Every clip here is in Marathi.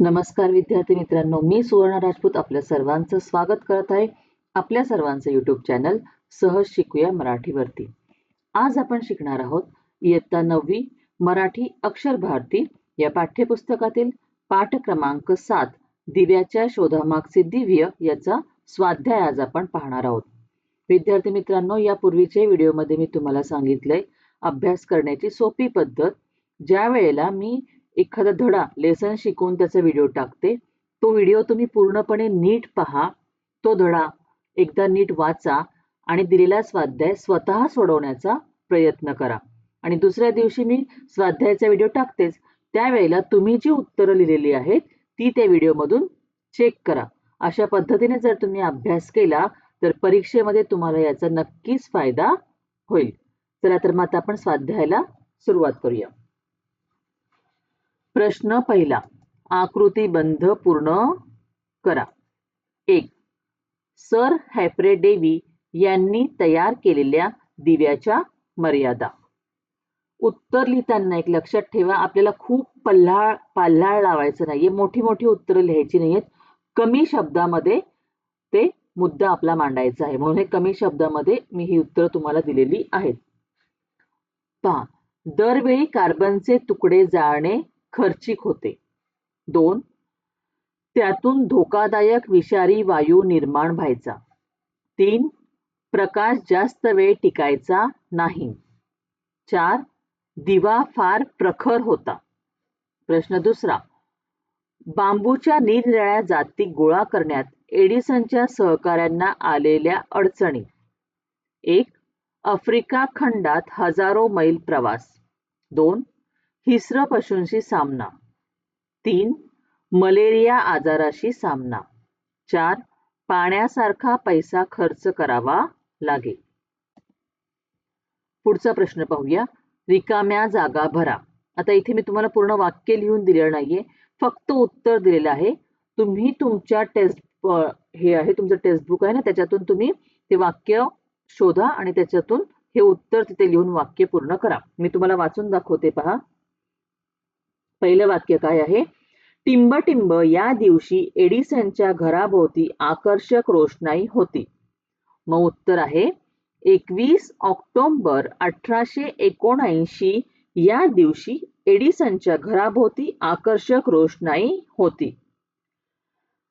नमस्कार विद्यार्थी मित्रांनो मी सुवर्ण राजपूत आपल्या सर्वांचं स्वागत करत आहे आपल्या सर्वांचं यूट्यूब चॅनल सहज शिकूया मराठीवरती. आज आपण शिकणार आहोत इयत्ता नववी मराठी अक्षर भारती या पाठ्यपुस्तकातील पाठ क्रमांक सात दिव्याच्या शोधामागचे दिव्य याचा स्वाध्याय आज आपण पाहणार आहोत. विद्यार्थी मित्रांनो यापूर्वीच्या व्हिडिओमध्ये मी तुम्हाला सांगितलंय अभ्यास करण्याची सोपी पद्धत ज्या वेळेला मी एखादा धडा लेसन शिकवून त्याचा व्हिडिओ टाकते. तो व्हिडिओ तुम्ही पूर्णपणे नीट पहा. तो धडा एकदा नीट वाचा आणि दिलेला स्वाध्याय स्वतः सोडवण्याचा प्रयत्न करा. आणि दुसऱ्या दिवशी मी स्वाध्यायाचा व्हिडिओ टाकतेच. त्यावेळेला तुम्ही जी उत्तरं लिहिलेली आहेत ती त्या व्हिडिओमधून चेक करा. अशा पद्धतीने जर तुम्ही अभ्यास केला तर परीक्षेमध्ये तुम्हाला याचा नक्कीच फायदा होईल. चला तर मग आता आपण स्वाध्यायाला सुरुवात करूया. प्रश्न पहिला. आकृतीबंध पूर्ण करा. एक. सर हॅप्रे डेवी यांनी तयार केलेल्या दिव्याच्या मर्यादा. उत्तर लिहिताना एक लक्षात ठेवा आपल्याला खूप पल्हाळ पाल्हाळ लावायचं नाहीये मोठी मोठी उत्तरं लिहायची नाहीयेत. कमी शब्दामध्ये ते मुद्दा आपला मांडायचा आहे. म्हणून हे कमी शब्दामध्ये मी ही उत्तरं तुम्हाला दिलेली आहेत. पहा. दरवेळी कार्बनचे तुकडे जाळणे खर्चिक होते. दोन त्यातून धोकादायक विषारी वायू निर्माण व्हायचा. तीन प्रकाश जास्त वेळ टिकायचा नाही. चार दिवा फार प्रखर होता. प्रश्न दुसरा बांबूच्या निरनिराळ्या जाती गोळा करण्यात एडिसनच्या सहकाऱ्यांना आलेल्या अडचणी. एक आफ्रिका खंडात हजारो मैल प्रवास. दोन हिस्र पशूंशी सामना. तीन मलेरिया आजाराशी सामना. चार पाण्यासारखा पैसा खर्च करावा लागेल पुढचा प्रश्न पाहूया. रिकाम्या जागा भरा. आता इथे मी तुम्हाला पूर्ण वाक्य लिहून दिलेलं नाहीये. फक्त उत्तर दिलेलं आहे. तुम्ही तुमच्या टेस्ट हे आहे तुमचं टेक्स्ट बुक आहे ना त्याच्यातून तुम्ही ते वाक्य शोधा आणि त्याच्यातून हे उत्तर तिथे लिहून वाक्य पूर्ण करा. मी तुम्हाला वाचून दाखवते पहा. पहिलं वाक्य काय आहे? टिंब टिंब या दिवशी एडिसनच्या घराभोवती आकर्षक रोषणाई होती. मग उत्तर आहे एकवीस ऑक्टोंबर अठराशे एकोणऐंशी या दिवशी एडिसनच्या घराभोवती आकर्षक रोषणाई होती.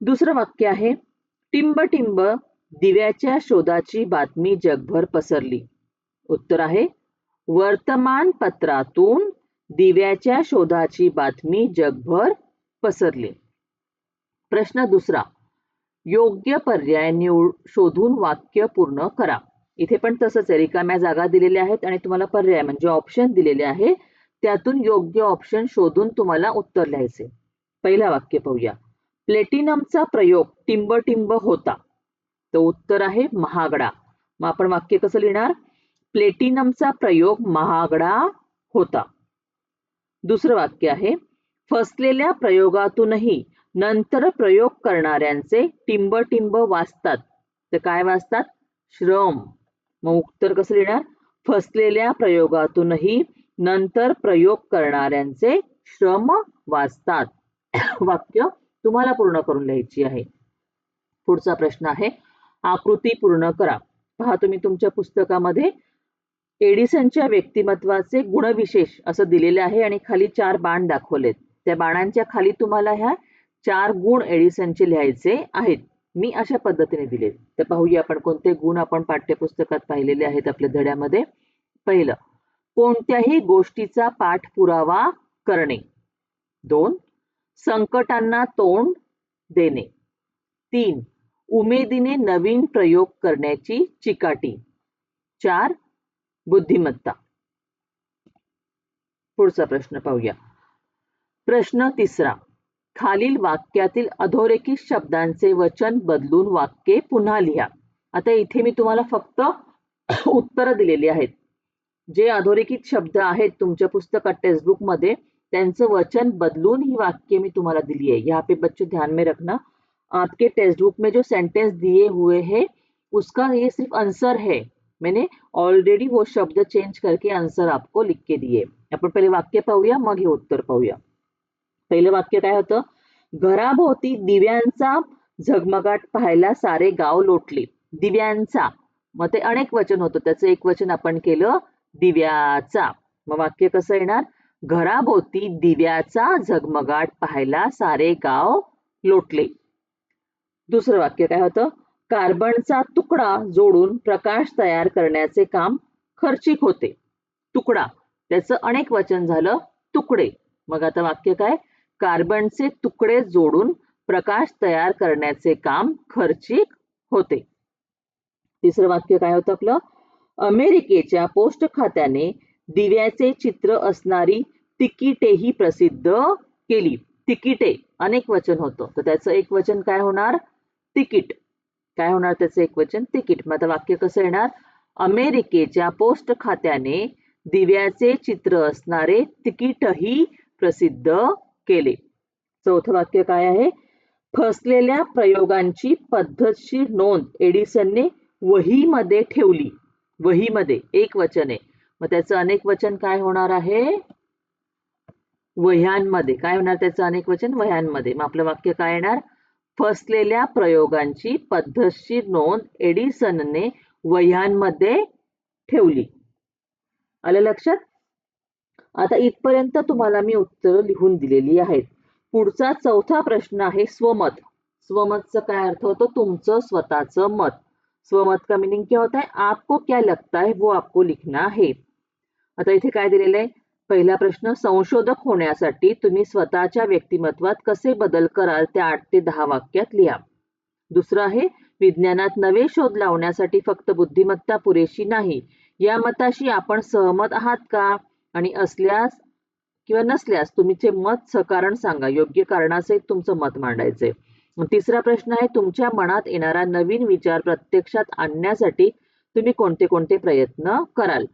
दुसरं वाक्य आहे टिंब टिंब दिव्याच्या शोधाची बातमी जगभर पसरली. उत्तर आहे वर्तमानपत्रातून दिव्याच्या शोधाची बातमी जगभर पसरली. प्रश्न दुसरा योग्य पर्याय निवड शोधून वाक्य पूर्ण करा. इथे पण तसंच आहे रिकाम्या जागा दिलेल्या आहेत आणि तुम्हाला पर्याय म्हणजे ऑप्शन दिलेले आहे. त्यातून योग्य ऑप्शन शोधून तुम्हाला उत्तर लिहायचे. पहिला वाक्य पाहूया. प्लेटिनमचा प्रयोग टिंब टिंब होता. तर उत्तर आहे महागडा. मग आपण वाक्य कसं लिहिणार? प्लेटिनमचा प्रयोग महागडा होता. दुसरं वाक्य आहे फसलेल्या प्रयोगातूनही नंतर प्रयोग करणाऱ्यांचे टिंब टिंब वाचतात. तर काय वाचतात? श्रम. मग उत्तर कसं लिहिणार? फसलेल्या प्रयोगातूनही नंतर प्रयोग करणाऱ्यांचे श्रम वाचतात. वाक्य तुम्हाला पूर्ण करून लिहायची आहे. पुढचा प्रश्न आहे आकृती पूर्ण करा. पहा तुम्ही तुमच्या पुस्तकामध्ये एडिसनच्या व्यक्तिमत्वाचे गुणविशेष असं दिलेले आहे आणि खाली चार बाण दाखवलेत. त्या बाणांच्या खाली तुम्हाला ह्या चार गुण एडिसनचे लिहायचे आहेत. मी अशा पद्धतीने दिले तर पाहूया आपण कोणते गुण आपण पाठ्यपुस्तकात पाहिलेले आहेत आपल्या धड्यामध्ये. पहिलं कोणत्याही गोष्टीचा पाठपुरावा करणे. दोन संकटांना तोंड देणे. तीन उमेदीने नवीन प्रयोग करण्याची चिकाटी. चार बुद्धिमत्ता. पुढचा प्रश्न पाहूया. प्रश्न तिसरा. खालील वाक्यातील अधोरेखित शब्दांचे वचन बदलून वाक्ये पुन्हा लिहा. आता इथे मी तुम्हाला फक्त उत्तर दिलेली आहेत. जे अधोरेखित शब्द आहेत तुमच्या पुस्तकात टेक्स्टबुकमध्ये त्यांचं वचन बदलून ही वाक्य मी तुम्हाला दिली है यहाँ पे बच्चों ध्यान में रखना. आपके टेक्स्ट बुक में जो सेंटेंस दिए हुए हैं उसका ये सिर्फ आंसर है. मैंने ऑलरेडी वो शब्द चेंज करके आन्सर आपको लिख के दिए। आपण पहिले वाक्य पाहूया मग हे उत्तर पाहूया पहिलं वाक्य काय होतं? घराभोवती दिव्यांचा झगमगाट पाहायला सारे गाव लोटले. दिव्यांचा. मग ते अनेक वचन होतं. त्याचं एक वचन आपण केलं दिव्याचा. मग वाक्य कसं येणार? घराभोवती दिव्याचा झगमगाट पाहायला सारे गाव लोटले. दुसरं वाक्य काय होतं? कार्बनचा तुकडा जोडून प्रकाश तयार करण्याचे काम खर्चिक होते. तुकडा त्याचं अनेक वचन झालं तुकडे. मग आता वाक्य काय? कार्बनचे तुकडे जोडून प्रकाश तयार करण्याचे काम खर्चिक होते. तिसरं वाक्य काय होतं आपलं? अमेरिकेच्या पोस्ट खात्याने दिव्याचे चित्र असणारी तिकिटेही प्रसिद्ध केली. तिकिटे अनेक वचन होतं. तर त्याचं एक वचन काय होणार? तिकीट. काय होणार त्याचं एक वचन? तिकीट. मग आता वाक्य कसं येणार? अमेरिकेच्या पोस्ट खात्याने दिव्याचे चित्र असणारे तिकीटही प्रसिद्ध केले. चौथं वाक्य काय आहे? फसलेल्या प्रयोगांची पद्धतशीर नोंद एडिसनने वहीमध्ये ठेवली. वहीमध्ये. एक वचन आहे. मग त्याचं अनेक वचन काय होणार आहे? वह्यांमध्ये. काय होणार त्याचं अनेक वचन? वह्यांमध्ये. मग आपलं वाक्य काय येणार? फसलेल्या प्रयोगांची पद्धतशीर नोंद एडिसनने वह्यांमध्ये ठेवली. आलं लक्षात? आता इथपर्यंत तुम्हाला मी उत्तर लिहून दिलेली आहेत. पुढचा चौथा प्रश्न आहे स्वमत. स्वमतचं काय अर्थ होतो? तुमचं स्वतःचं मत. स्वमत का मिनिंग क्या होता है? आपको क्या लगता है? वो आपको लिखना है. आता इथे काय दिलेलं आहे? पहिला प्रश्न संशोधक होण्यासाठी तुम्ही स्वतःच्या व्यक्तिमत्वात कसे बदल कराल त्या आठ ते दहा वाक्यात लिहा. दुसरं आहे विज्ञानात नवे शोध लावण्यासाठी फक्त बुद्धिमत्ता पुरेशी नाही. या मताशी आपण सहमत आहात का? आणि असल्यास किंवा नसल्यास तुमचे मत सकारण सांगा. योग्य कारणासहित तुमचं मत मांडायचंय. तिसरा प्रश्न आहे तुमच्या मनात येणारा नवीन विचार प्रत्यक्षात आणण्यासाठी तुम्ही कोणते कोणते प्रयत्न कराल?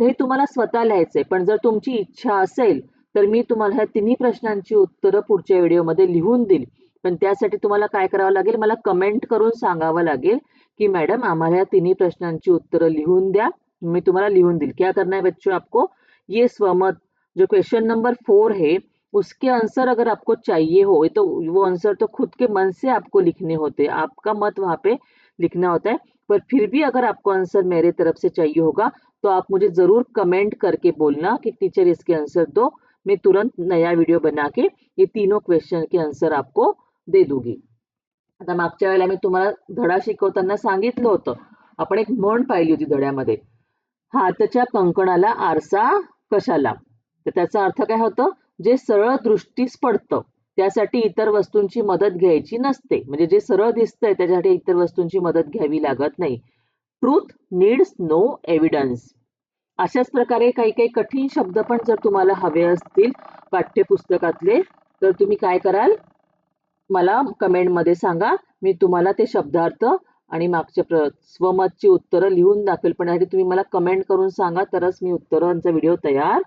तर हे तुम्हाला स्वतः लिहायचंय. पण जर तुमची इच्छा असेल तर मी तुम्हाला ह्या तिन्ही प्रश्नांची उत्तरं पुढच्या व्हिडिओमध्ये लिहून देईल. पण त्यासाठी तुम्हाला काय करावं लागेल? मला कमेंट करून सांगावं लागेल की मैडम आम्हाला या तिन्ही प्रश्नांची उत्तरं लिहून द्या. मैं तुम्हारा लिहून दिल क्या करना है बच्चों आपको? ये स्वमत जो क्वेश्चन नंबर फोर है उसके आंसर अगर आपको चाहिए हो तो वो आंसर तो खुद के मन से आपको लिखने होते हैं। आपका मत वहाँ पे लिखना होता है। पर फिर भी अगर आपको आंसर मेरे तरफ से चाहिए होगा तो आप मुझे जरूर कमेंट करके बोलना कि टीचर इसके आंसर दो। मैं तुरंत नया वीडियो बना के ये तीनों क्वेश्चन के आंसर आपको दे दूंगी। आता मागच्या वेळेला मी तुम्हाला धडा शिकवताना सांगितलं होतं. आपण एक म्हण पाहिली होती धड्यामध्ये. हातच्या कंकणाला आरसा कशाला? तर त्याचा अर्थ काय होतं? जे सरळ दृष्टीस पडतं त्यासाठी इतर वस्तूंची मदत घ्यायची नसते. म्हणजे जे सरळ दिसतंय त्याच्यासाठी इतर वस्तूंची मदत घ्यावी लागत नाही. ट्रूथ नीड्स नो एव्हिडन्स अशाच प्रकारे काही काही कठीण शब्द पण जर तुम्हाला हवे असतील पाठ्यपुस्तकातले तर तुम्ही काय कराल? मला कमेंटमध्ये सांगा. मी तुम्हाला ते शब्दार्थ आणि मागच्या प्र स्वमतची उत्तरं लिहून दाखवेल. पण यासाठी तुम्ही मला कमेंट करून सांगा तरच मी उत्तरांचा व्हिडिओ तयार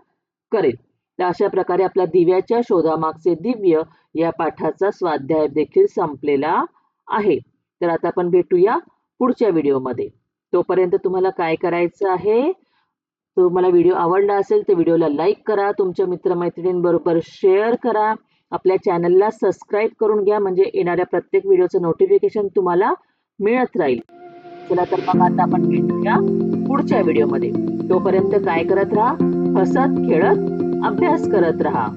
करेल. तर अशा प्रकारे आपल्या दिव्याच्या शोधामागचे दिव्य या पाठाचा स्वाध्याय देखील संपलेला आहे. तर आता आपण भेटूया पुढच्या व्हिडिओमध्ये. तोपर्यंत तुम्हाला काय करायचं आहे? तुम्हाला व्हिडिओ आवडला असेल तर व्हिडिओला लाईक करा तुमच्या मित्रमैत्रिणींबरोबर शेअर करा आपल्या चॅनलला सबस्क्राईब करून घ्या म्हणजे येणाऱ्या प्रत्येक व्हिडिओचं नोटिफिकेशन तुम्हाला मिळत राहील. चला तर मग आता आपण भेटूया पुढच्या व्हिडिओमध्ये. तोपर्यंत काय करत राहा? हसत खेळत अभ्यास करत राहा.